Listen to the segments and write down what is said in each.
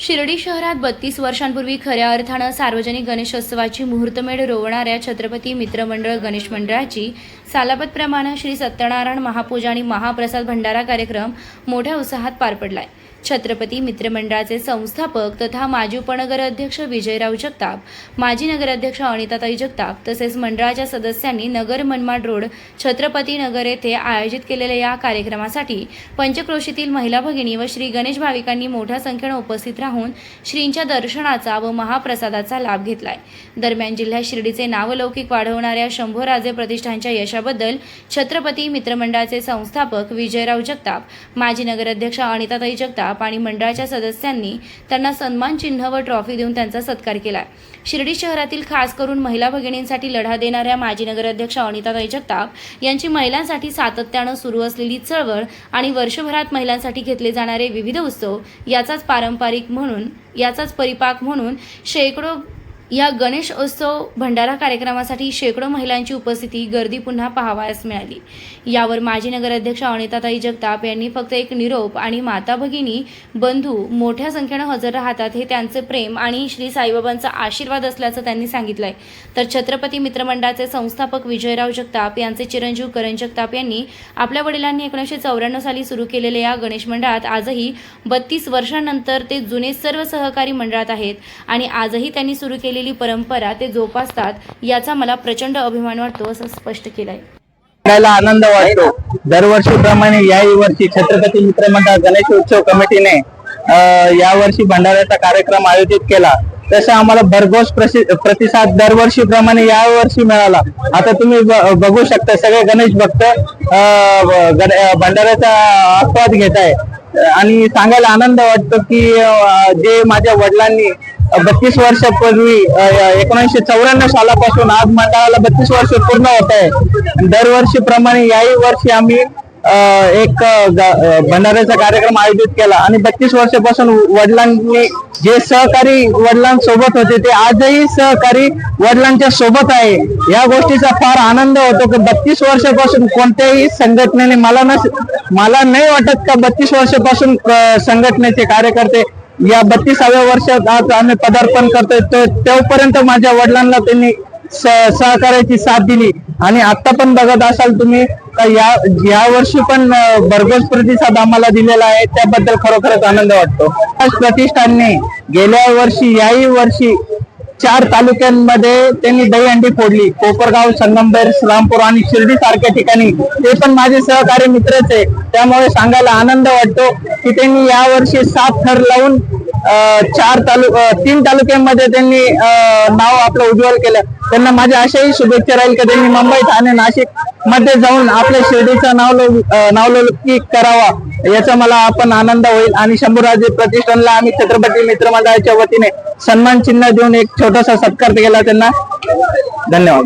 शिर्डी शहरात बत्तीस वर्षांपूर्वी खऱ्या अर्थानं सार्वजनिक गणेशोत्सवाची मुहूर्तमेढ रोवणाऱ्या छत्रपती मित्रमंडळ गणेश मंडळाची सालापतप्रमाणे श्री सत्यनारायण महापूजा आणि महाप्रसाद भंडारा कार्यक्रम मोठ्या उत्साहात पार पडलाय. छत्रपती मित्रमंडळाचे संस्थापक तथा माजी उपनगर अध्यक्ष विजयराव जगताप माजी नगराध्यक्ष अनिताताई जगताप तसेच मंडळाच्या सदस्यांनी नगर मनमाड रोड छत्रपती नगर येथे आयोजित केलेल्या या कार्यक्रमासाठी पंचक्रोशीतील महिला भगिनी व श्री गणेश भाविकांनी मोठ्या संख्येनं उपस्थित राहून श्रींच्या दर्शनाचा व महाप्रसादाचा लाभ घेतलाय. दरम्यान जिल्ह्यात शिर्डीचे नावलौकिक वाढवणाऱ्या शंभोराजे प्रतिष्ठानच्या यशाबद्दल छत्रपती मित्रमंडळाचे संस्थापक विजयराव जगताप माजी नगराध्यक्ष अनिताताई जगताप आणि मंडळाच्या सदस्यांनी त्यांना सन्मान चिन्ह व ट्रॉफी देऊन त्यांचा सत्कार केला शिर्डी शहरातील खास करून महिला भगिनींसाठी लढा देणाऱ्या माजी नगराध्यक्ष अनिताताई जगताप यांची महिलांसाठी सातत्यानं सुरू असलेली चळवळ आणि वर्षभरात महिलांसाठी घेतले जाणारे विविध उत्सव याचाच पारंपरिक म्हणून याचाच परिपाक म्हणून शेकडो या गणेश उत्सव भंडारा कार्यक्रमासाठी शेकडो महिलांची उपस्थिती गर्दी पुन्हा पाहावयास मिळाली. यावर माजी नगराध्यक्ष अनिताताई जगताप यांनी फक्त एक निरोप आणि माता भगिनी बंधू मोठ्या संख्येनं हजर राहतात हे त्यांचे प्रेम आणि श्री साईबाबांचा आशीर्वाद असल्याचं त्यांनी सांगितलंय. तर छत्रपती मित्रमंडळाचे संस्थापक विजयराव जगताप यांचे चिरंजीव करण जगताप यांनी आपल्या वडिलांनी एकोणीसशे चौऱ्याण्णव साली सुरू केलेल्या या गणेश मंडळात आजही बत्तीस वर्षांनंतर ते जुने सर्व सहकारी मंडळात आहेत आणि आजही त्यांनी सुरू केलेली परंपरा ते जोपासतात याचा मला प्रचंड अभिमान वाटतो असं स्पष्ट केलंय. करायला आनंद वाटतो. दरवर्षीप्रमाणे याही वर्षी छत्रपती मित्रमंडळ गणेश उत्सव कमिटीने या यावर्षी भंडाऱ्याचा कार्यक्रम आयोजित केला. तसा आम्हाला भरघोस प्रसि- प्रतिसाद दरवर्षीप्रमाणे यावर्षी मिळाला. आता तुम्ही ब- बघू शकता सगळे गणेश भक्त अं, भंडाऱ्याचा आस्वाद घेत आहे आणि सांगायला आनंद वाटतो की जे माझ्या वडिलांनी बत्तीस वर्षापूर्वी एकोणीसशे चौऱ्याण्णव सालापासून आज मंडळाला बत्तीस वर्ष पूर्ण होत आहे. दरवर्षी प्रमाणे याही वर्षी आम्ही एक भंडाऱ्याचा कार्यक्रम आयोजित केला. आणि बत्तीस वर्षापासून वडिलांनी जे सहकारी वडिलांसोबत होते ते आजही सहकारी वडिलांच्या सोबत आहे. या गोष्टीचा फार आनंद होतो की बत्तीस वर्षापासून कोणत्याही संघटनेने मला न मला नाही वाटत का बत्तीस वर्षापासून संघटनेचे कार्यकर्ते या बत्तीसाव्या वर्षात आज आम्ही पदार्पण करतोय. तो तेव्हापर्यंत माझ्या वडिलांना त्यांनी सहकार्याची साथ दिली. आणि आता पण बघत असाल तुम्ही तर या या वर्षी पण भरघोस प्रतिसाद आम्हाला दिलेला आहे. त्याबद्दल खरोखरच आनंद वाटतो. आज प्रतिष्ठानने गेल्या वर्षी याही वर्षी चार तालुक्यांमध्ये त्यांनी दहीहंडी फोडली. कोपरगाव संगमबेर रामपूर आणि शिर्डी सारख्या ठिकाणी. ते पण माझे सहकारी मित्रच आहे. त्यामुळे सांगायला आनंद वाटतो की त्यांनी यावर्षी सात थर लावून चार तालुक तीन तालुक्यांमध्ये त्यांनी नाव आपलं उज्ज्वल केलं. त्यांना माझ्या अशाही शुभेच्छा राहील की त्यांनी मुंबई ठाणे नाशिकमध्ये जाऊन आपल्या शिर्डीचं नाव नावलौकिक करावा. याचा मला आपण आनंद होईल. आणि शंभूराजे प्रतिष्ठानला आम्ही छत्रपती मित्र मंडळाच्या वतीने सन्मान चिन्ह देऊन एक छोटासा सत्कार केला त्यांना. धन्यवाद.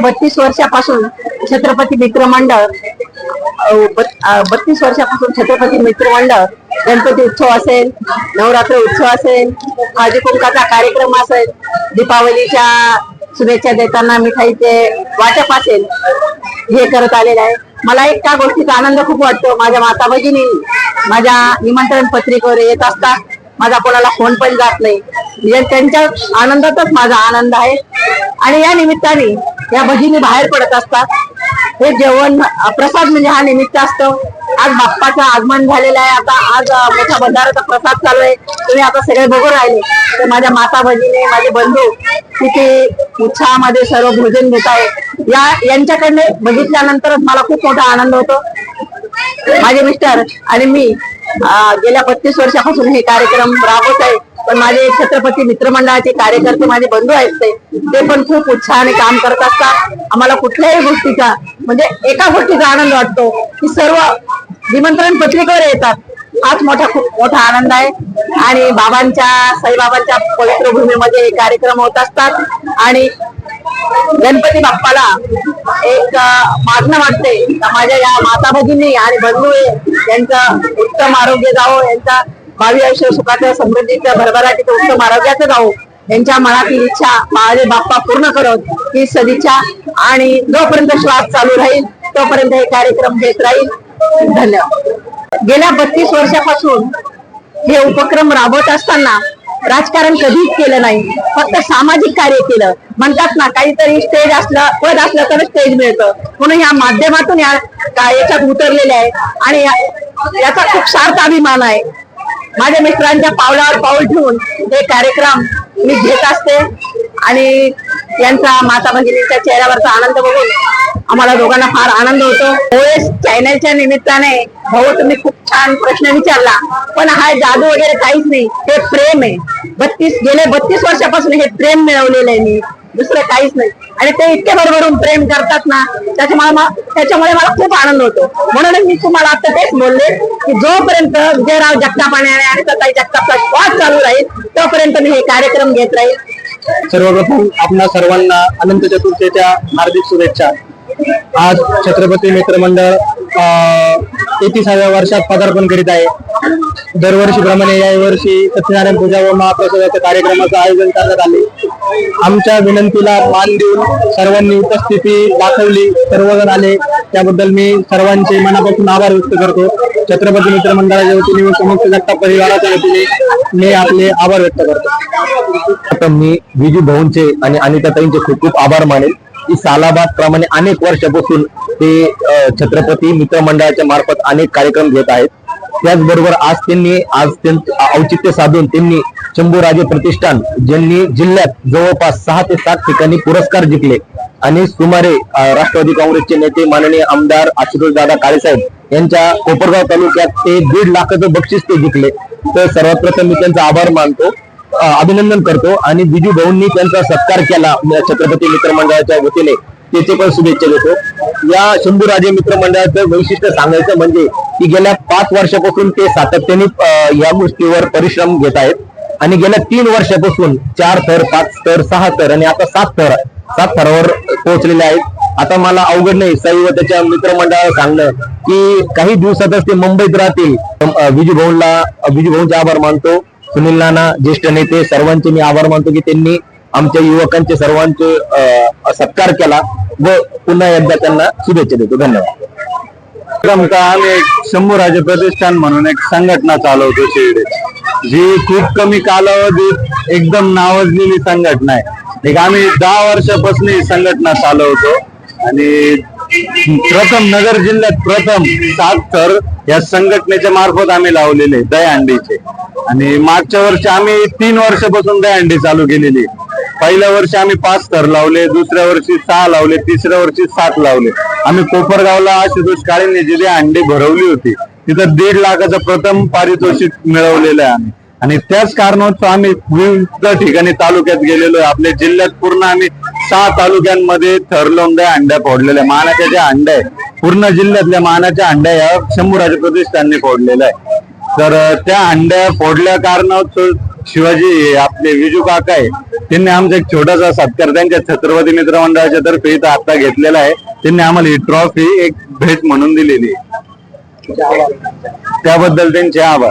बत्तीस वर्षापासून छत्रपती मित्र मंडळ बत्तीस वर्षापासून छत्रपती मित्र मंडळ गणपती उत्सव असेल नवरात्र उत्सव असेल हळदी कुंकाचा कार्यक्रम असेल दीपावलीच्या शुभेच्छा देताना मिठाईचे वाटप असेल हे करत आलेलं आहे. मला एक त्या गोष्टीचा आनंद खूप वाटतो. माझ्या माता भगिनी माझ्या निमंत्रण पत्रिकेवर येत असतात. माझा कोणाला फोन पण जात नाही. म्हणजे त्यांच्या आनंदातच माझा आनंद आहे. आणि या निमित्ताने या भगिनी बाहेर पडत असतात. हे जेवण प्रसाद म्हणजे हा निमित्त असतो. आज बाप्पाचं आगमन झालेलं आहे. आता आज मोठ्या बंधाराचा प्रसाद चालू आहे. तुम्ही आता सगळे बघून राहिले. तर माझ्या माता भगिनी माझे बंधू तिथे उत्साहामध्ये सर्व भोजन घेत आहे. या यांच्याकडे बघितल्यानंतरच मला खूप मोठा आनंद होतो. माझे मिस्टर आणि मी गेल्या बत्तीस वर्षापासून हे कार्यक्रम राबवत आहे. पण माझे छत्रपती मित्रमंडळाचे कार्यकर्ते माझे बंधू आहेत ते ते पण खूप उत्साहाने काम करत असतात आम्हाला कुठल्याही गोष्टीचा म्हणजे एका गोष्टीचा आनंद वाटतो की सर्व निमंत्रण पत्रिकेवर येतात. हाच मोठा खूप मोठा आनंद आहे. आणि बाबांच्या साईबाबांच्या पवित्र भूमीमध्ये हे कार्यक्रम होत असतात. आणि गणपती बाप्पाला एक मागणं वाटते. माझ्या या माता भगिनी आणि बंधू यांचं उत्तम आरोग्य जावं यांचा भावी आयुष्य सुखाच्या समृद्धीच्या भरभराटीचं उत्तम आरोग्याचं जाऊ यांच्या मनातील इच्छा माझे बाप्पा पूर्ण करत ही सदिच्छा आणि जोपर्यंत श्वास चालू राहील तोपर्यंत हे कार्यक्रम घेत राहील. धन्यवाद. गेल्या बत्तीस वर्षापासून हे उपक्रम राबवत असताना राजकारण कधीच केलं नाही. फक्त सामाजिक कार्य केलं. म्हणतात ना काहीतरी स्टेज असलं पद असलं तर स्टेज मिळतं. म्हणून या माध्यमातून या याच्यात उतरलेले आहे. आणि याचा खूप सार्थ अभिमान आहे. माझ्या मित्रांच्या पावलावर पाऊल ठेवून हे कार्यक्रम मी घेत असते. आणि यांचा माता भगिनींच्या चेहऱ्यावरचा आनंद बघून आम्हाला दोघांना फार आनंद होतो. ओएस चॅनलच्या निमित्ताने भाऊ तुम्ही खूप छान प्रश्न विचारला पण हा जादू वगैरे काहीच नाही. हे प्रेम आहे. बत्तीस गेले बत्तीस वर्षापासून हे प्रेम मिळवलेलं आहे मी. दुसरं काहीच नाही. आणि ते इतके भरभरून प्रेम करतात ना त्याच्यामुळे त्याच्यामुळे मला खूप आनंद होतो. म्हणून मी तुम्हाला आता तेच बोलले की जोपर्यंत विजयराव जगतापाने आणि सताई जगतापचा श्वास चालू राहील तोपर्यंत मी हे कार्यक्रम घेत राहील. सर्वप्रथम आपणा सर्वांना अनंत चतुर्थीच्या हार्दिक शुभेच्छा. आज छत्रपती मित्रमंडळ तेहतीसाव्या वर्षात पदार्पण करीत आहे. दरवर्षीप्रमाणे या वर्षी सत्यनारायण पूजा व महाप्रसादाच्या कार्यक्रमाचं आयोजन करण्यात आले. आमच्या विनंतीला मान देऊन सर्वांनी उपस्थिती दाखवली सर्वजण आले. त्याबद्दल मी सर्वांचे मनापासून आभार व्यक्त करतो. छत्रपती मित्रमंडळाच्या वतीने व समस्त जगताप परिवाराच्या वतीने मी आपले आभार व्यक्त करतो. आता मी विजू भाऊंचे आणि अनिताताईंचे खूप खूप आभार मानेल की सालाबाद प्रमाणे अनेक वर्षापासून ते अ, छत्रपती मित्रमंडळाच्या मार्फत अनेक कार्यक्रम घेत आहेत. त्याचबरोबर आज त्यांनी आज औचित्य साधून त्यांनी शंभूराजे प्रतिष्ठान ज्यांनी जिल्ह्यात जवळपास सहा ते सात ठिकाणी पुरस्कार जिंकले. आणि सुमारे राष्ट्रवादी काँग्रेसचे नेते माननीय आमदार आशुतोष दादा काळेसाहेब यांच्या कोपरगाव तालुक्यात ते दीड लाखाचं बक्षीस ते जिंकले. तर सर्वात प्रथम मी त्यांचा आभार मानतो अभिनंदन करतो. आणि बिजू भाऊंनी त्यांचा सत्कार केला छत्रपती मित्रमंडळाच्या वतीने. त्याचे पण शुभेच्छा देतो. या शंभूराजे मित्रमंडळाचं वैशिष्ट्य सांगायचं म्हणजे की गेल्या पाच वर्षापासून ते सातत्याने या गोष्टीवर परिश्रम घेत आहेत. आणि गेल्या तीन वर्षापासून चार थर पाच थर सहा थर आणि आता सात थर सात थरावर पोहोचलेले आहेत. आता मला अवघड नाही साई व त्याच्या मित्रमंडळाला सांगणं की काही दिवसातच ते मुंबईत राहतील. अ, विजूभाऊंचे आभार मानतो. सुनील नाना ज्येष्ठ नेते सर्वांचे मी आभार मानतो की त्यांनी आमच्या युवकांचे सर्वांचे सत्कार केला व पुन्हा एकदा त्यांना शुभेच्छा देतो. धन्यवाद. आमचा आम्ही एक शंभूराजे प्रतिष्ठान म्हणून एक संघटना चालवतो शिर्डीत. जी खूप कमी कालावधीत एकदम नावाजलेली संघटना आहे. एक आम्ही दहा वर्षापासून ही संघटना चालवतो. आणि प्रथम नगर जिल्ह्यात प्रथम सात थर या संघटनेच्या मार्फत आम्ही लावलेले दहीहंडीचे. आणि मागच्या वर्षी आम्ही तीन वर्षापासून दहीहंडी चालू केलेली आहे. पहिल्या वर्षी आम्ही पाच थर लावले दुसऱ्या वर्षी सहा लावले तिसऱ्या वर्षी सात लावले. आम्ही कोपरगावला आशुतोष काळेंनी जिथे अंडी भरवली होती. तिथं दीड लाखाचं प्रथम पारितोषिक मिळवलेलं आहे आम्ही. आणि त्याच कारणास्तव आम्ही विविध ठिकाणी तालुक्यात गेलेलो आपल्या जिल्ह्यात पूर्ण आम्ही सहा तालुक्यांमध्ये थर अंड्या फोडलेल्या मानाच्या ज्या अंड्या आहे पूर्ण जिल्ह्यातल्या मानाच्या अंड्या या शंभूराजे प्रतिष्ठानने फोडलेल्या आहे तर त्या अंड्या फोडल्या कारणास्तव शिवाजी आपले विजू काका आहे त्यांनी आमचा एक छोटासा सत्कार त्यांच्या छत्रपती मित्र मंडळाच्या तर्फे इथं आता घेतलेला आहे. त्यांनी आम्हाला ही ट्रॉफी एक भेट म्हणून दिलेली आहे. त्याबद्दल त्यांचे आभार.